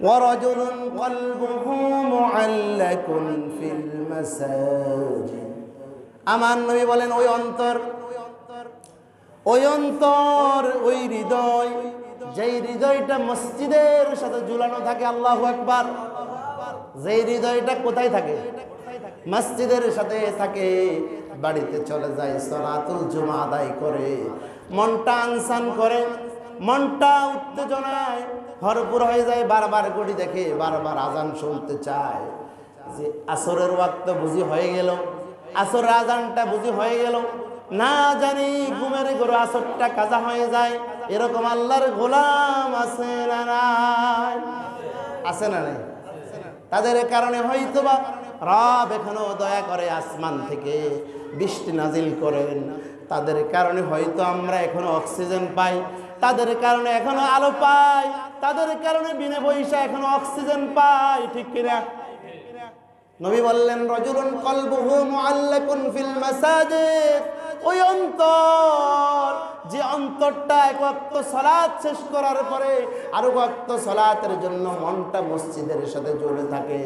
ورجل قلبه معلق في المساجد আমার নবী বলেন ওই অন্তর ওই অন্তর ওই হৃদয় যেই হৃদয়টা মসজিদের সাথে ঝুলানো থাকে আল্লাহ একবার যেই হৃদয়টা কোথায় থাকে মসজিদের সাথে থাকে বাড়িতে চলে যায় সলাতুল জুমা আদায় করে মনটা আনসান করে মনটা উত্তেজনায় ভরপুর হয়ে যায়, বারবার গড়ি দেখে, বারবার আজান শুনতে চায়। যে আসরের ওয়াক্ত বুঝি হয়ে গেল আসর আজানটা বুঝি হয়ে গেল। না জানি ঘুমের গরু আসরটা কাজা হয়ে যায়, এরকম আল্লাহর গোলাম আছে না নাই? আছে না নাই? তাদের কারণে হয়তো বা রব এখনও দয়া করে আসমান থেকে বৃষ্টি নাজিল করেন। তাদের কারণে হয়তো আমরা এখনও অক্সিজেন পাই তাদের কারণে এখনও আলো পাই তাদের কারণে বিনে পয়সা এখনও অক্সিজেন পাই ঠিক কিনা? নবী বললেন, রজুলুন কলবুহু মুআল্লাকুন ফিল মাসাজিদ। ওই অন্তর, যে অন্তরটা এক ওয়াক্ত সালাত শেষ করার পরে আরও ওয়াক্ত সালাতের জন্য মনটা মসজিদের সাথে জড়ে থাকে।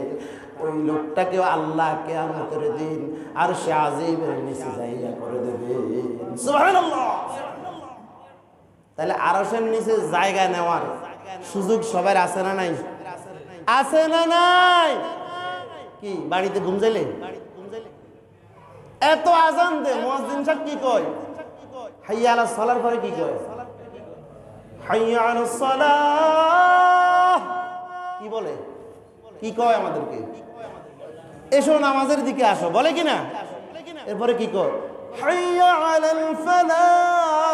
ওই লোকটাকে আল্লাহ কেয়ামতের দিন আর সে আজিবের নিচে জায়গা করে দেবে সুবহানাল্লাহ! তাহলে আরশের নিচে জায়গা নেওয়ার সুযোগ সবার আছে না নাই? আছে না নাই? কি, বাড়িতে ঘুম যাইলে এত আজান দে, মুয়াজ্জিন সাহেব কি কয়? হাইয়া আলা সালার পরে কি কয়? হাইয়া আলা সালাহ কি বলে? কি কয় আমাদেরকে? এসো নামাজের দিকে আসো, বলে কি না এরপরে কি কয়? হাইয়া আলাল ফালাহ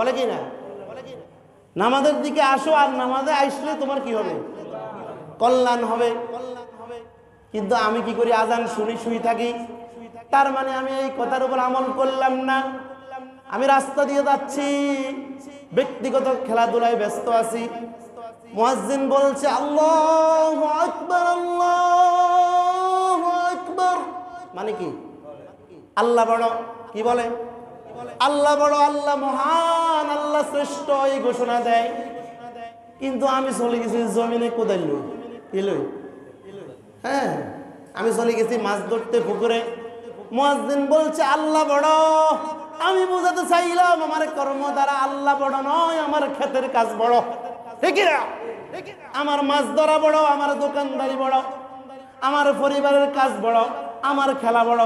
বলে কি না? নামাজের দিকে আসো আর নামাজে আসলে তোমার কি হবে? কল্যাণ হবে। কিন্তু আমি কি করি? আজান শুনি, শুই থাকি। তার মানে আমি এই কথার উপর আমল করলাম না। আমি রাস্তা দিয়ে যাচ্ছি। ব্যক্তিগত খেলাধুলায় ব্যস্ত আছি। মুয়াজ্জিন বলছে, আল্লাহ আকবার আল্লাহ আকবার। মানে কি? আল্লাহ বড়, কি বলে? আল্লাহ বড়, আল্লাহ মহান, আল্লাহ শ্রেষ্ঠ, এই ঘোষণা দেয়। কিন্তু আমি চলে গেছি জমিনে কোদাল লই। কি হ্যাঁ আমি চলে গেছি মাছ ধরতে পুকুরে। মুয়াজ্জিন বলছে, আল্লাহ বড়, আমি বোঝাতে চাইলাম, আমার কর্ম দ্বারা আল্লাহ বড় নয়, আমার ক্ষেতের কাজ বড়। আমার মাছ ধরা বড়, আমার দোকানদারি বড়, আমার পরিবারের কাজ বড়। আমার খেলা বড়।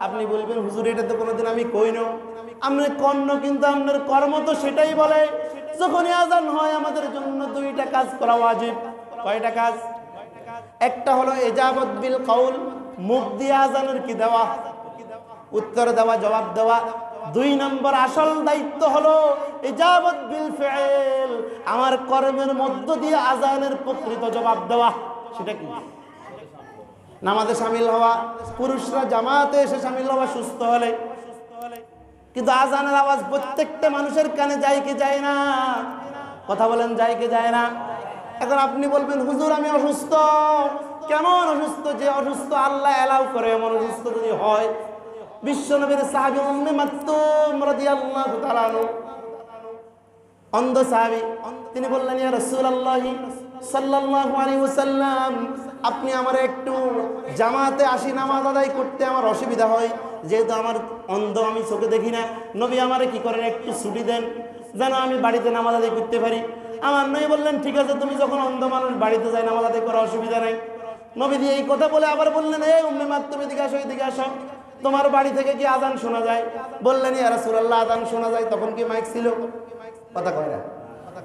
আপনি বলবেন, হুজুর, এটা তো কোনোদিন আমি কই না? আপনি কর্ণ কিন্তু আপনার কর্ম তো সেটাই বলে। যখনই আজান হয়, আমাদের জন্য দুইটা কাজ করা ওয়াজিব। কয়টা কাজ? একটা হলো এজাবত বিল কাউল মুখ দিয়ে আজানের কি দেওয়া? উত্তর দেওয়া, জবাব দেওয়া। দুই নম্বর আসল দায়িত্ব হলো এজাবত বিল ফেল, আমার কর্মের মধ্য দিয়ে আজানের প্রকৃত জবাব দেওয়া। সেটা কি? নামাজে সামিল হওয়া, পুরুষরা জামাতে এসে সামিল হওয়া সুস্থ হলে। কিন্তু আজানের আওয়াজ প্রত্যেকটা মানুষের কানে যায় কি যায় না। কথা বলেন, যায় কি যায় না। এখন আপনি বলবেন, হুজুর, আমি অসুস্থ। কেমন অসুস্থ যে অসুস্থ আল্লাহ এলাও করে, এমন অসুস্থ যদি হয়? বিশ্বনবীর সাহাবি উম্মে মাকতুম রাদিয়াল্লাহু তাআলা অন্ধ সাহাবি, তিনি বললেন, ইয়া রাসূলুল্লাহ। সাল্লাল্লাহু আলাইহি ওয়াসাল্লাম, আপনি আমার একটু জামাতে আসি নামাজ আদায় করতে আমার অসুবিধা হয়। যেহেতু আমার অন্ধ, আমি চোখে দেখি না। নবী আমারে কি করেন? একটু ছুটি দেন। যেন আমি বাড়িতে নামাজ আদায় করতে পারি। আমার নবী বললেন, ঠিক আছে, তুমি যখন অন্ধ মানুষ, বাড়িতে যাই, নামাজ আদায় করার অসুবিধা নাই। নবী দিয়ে এই কথা বলে আবার বললেন, এই উম্মে মাত, তুমি এদিকে আসো এদিকে আসো। তোমার বাড়ি থেকে কি আজান শোনা যায়? বললেন, ইয়া রাসূলুল্লাহ, আজান শোনা যায়। তখন কি মাইক ছিল? কথা কয় না।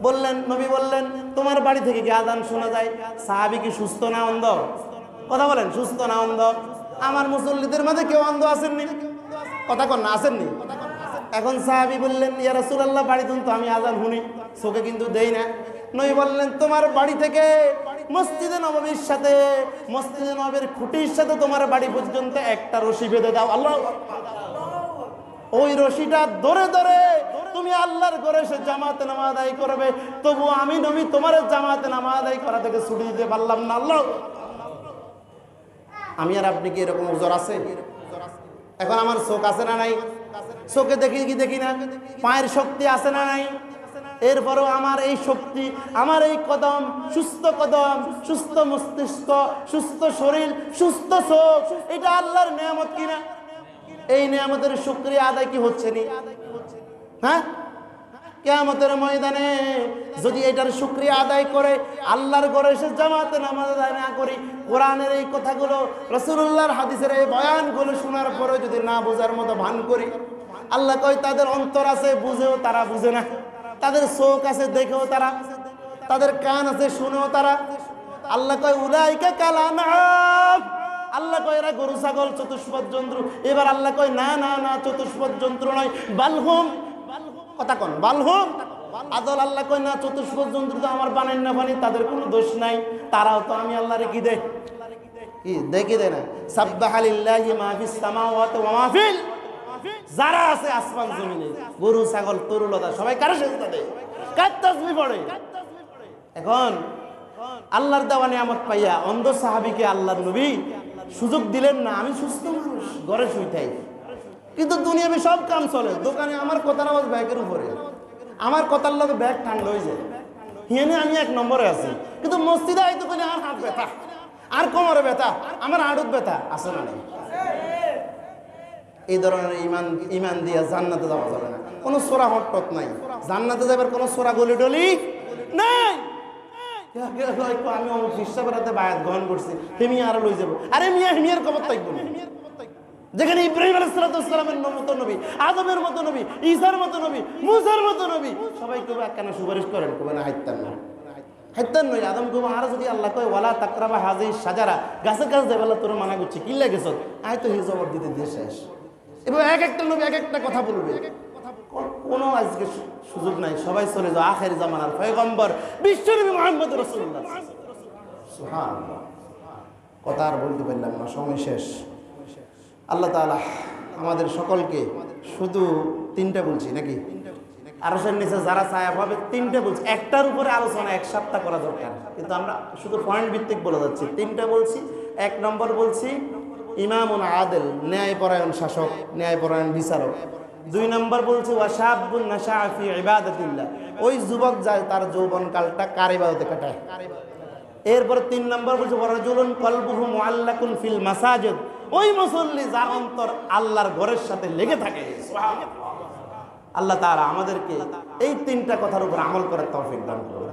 বললেন, নবী বললেন, তোমার বাড়ি থেকে কি আজান শোনা যায়? সাহাবি কি সুস্থ না অন্ধ? কথা বলেন, সুস্থ না অন্ধ? আমার মুসল্লিদের মাঝে কেউ অন্ধ আসেননি? কথা কন না আসেননি? এখন সাহাবি বললেন, ইয়া রাসূলুল্লাহ, বাড়ি তো আমি আজান শুনি, চোখে কিন্তু দেই না। নবী বললেন, তোমার বাড়ি থেকে মসজিদে নববীর সাথে, মসজিদে নবীর খুঁটির সাথে তোমার বাড়ি পর্যন্ত একটা রশি বেঁধে দাও। আল্লাহ ওই রশিটা ধরে ধরে তুমি আল্লাহর ঘরে সে জামাতে নামাজ আদায় করবে তবু আমি নবী তোমার জামাতে নামাজ আদায় করা থেকে ছুটি দিতে পারলাম না। আল্লাহ। আমি আর আপনি কি এরকম ওজোর আছে? এখন আমার চোখ আছে না নাই? চোখে দেখি কি দেখি না? পায়ের শক্তি আছে না নাই? এরপরেও আমার এই শক্তি, আমার এই কদম, সুস্থ কদম, সুস্থ মস্তিষ্ক, সুস্থ শরীর, সুস্থ চোখ, এটা আল্লাহর নিয়ামত কিনা? এই নিয়ামতের শুক্রিয়া আদায় কি হচ্ছে নি? হ্যাঁ? কেয়ামতের ময়দানে যদি এটার শুক্রিয়া আদায় করে, আল্লাহর ঘরে এসে জামাতে নামাজ আদায় না করি, কোরআনের এই কথাগুলো রসুল্লাহর হাদিসের এই বয়ানগুলো শোনার পরে যদি না বোঝার মতো ভান করি, আল্লাহ কয়, তাদের অন্তর আছে, বুঝেও তারা বুঝে না। তাদের চোখ আছে, দেখেও তারা। তাদের কান আছে, শুনেও তারা। আল্লাহ কয়, উলাইকা কালানাম। আল্লাহ কয়, এরা গরু, ছাগল, চতুষ্পদ, জন্তু। এবার আল্লাহ কয়, না না না, চতুষ্পদ যন্ত্র নয় বালহুম কথা কন। বালহুম আদল আল্লাহ কই না, চতুষ্পদ জন্তু তো আমার বানাই না বানি, তাদের কোনো দোষ নাই। তারাও তো আমি আল্লাহরে কি দেয় কি দেখি দেয় না? সাব্বাহালিল্লাহি মাহফিস সামাওয়াতি ওয়া মাহফিল যারা আছে আসমান জমিনে, গরু, ছাগল তরুলতা সবাই কারে সেজদা দেয়? কার তাসবিহ পড়ে? এখন আল্লাহর দেওয়া নিয়ামত পাইয়া অন্ধ সাহাবিকে আল্লাহর নবী সুযোগ দিলেন না, আমি সুস্থ মানুষ, ঘরে শুইতাই। কিন্তু দুনিয়াবি সব কাম চলে। দোকানে আমার কথার আওয়াজ ব্যাগের উপরে। আমার কথার লগে ব্যাগ ঠান্ডা হয়ে যায়। হিয়ানে আমি এক নম্বরে আছি। কিন্তু মসজিদে আইতে কোনে আর হাত ব্যথা। আর কোমরে ব্যথা। আমার আড়ুত ব্যথা। আছে না এই ধরনের ইমান ইমান দিয়া জান্নাতে যাওয়া যাবে না। কোনো সোরা হটপট নাই। জান্নাতে যাবার কোনো সোরা গলি টলি নাই। আমি অমুক হিসাবের বায়াত গ্রহণ করছি। হেমি আর লই যাব। আরে মিয়া হেমিয়ার খবর থাকব না। যেখানে ইব্রাহিম আলাইসালামের মতো নবী, আদমের মতো নবী, ঈসার মতো নবী, মুসার মতো নবী। সবাই কেউ একখানা সুপারিশ করেন, কেউ না হাইতাম না হাইতান নয়, আদম কেউ আর যদি আল্লাহ কয়, ওয়ালা তাকরাবা হাজি সাজারা গাছের গাছ দেবেলা তোর মানা করছি, কি লাগেছ? আয় তো হি দিতে দিয়ে শেষ। এবার এক একটা নবী এক একটা কথা বলবে। কোনো আজকে সুযোগ নাই, সবাই চলে যাও, আখের জামানার পয়গম্বর বিশ্বনবী মোহাম্মদ রসুল্লাহ। কথা আর বলতে পারলাম না, সময় শেষ। আল্লাহ তাআলা আমাদের সকলকে শুধু তিনটা বলছি নাকি? আরসের নিচে যারা ছায়া পাবে তিনটা বলছি। একটার উপরে আলোচনা এক সপ্তাহ করা দরকার। কিন্তু আমরা শুধু পয়েন্ট ভিত্তিক বলে যাচ্ছি। তিনটা বলছি, এক নম্বর বলছি, ইমামুন আদেল, ন্যায়পরায়ণ শাসক, ন্যায়পরায়ণ বিচারক। দুই নম্বর বলছি ওয়াশাবুন নাশাফি ইবাদাতিল্লাহ। ওই যুবক যায় তার যৌবনকালটা কার ইবাদতে কাটায়? এরপর তিন নম্বর বলছে ওয়ারাজুলুন কলবুহু মুআল্লাকুন ফিল মাসাজিদ। ওই মুসল্লি যার অন্তর আল্লাহর ঘরের সাথে লেগে থাকে। আল্লাহ তারা আমাদেরকে এই তিনটা কথার উপর আমল করার তৌফিক দান করুন।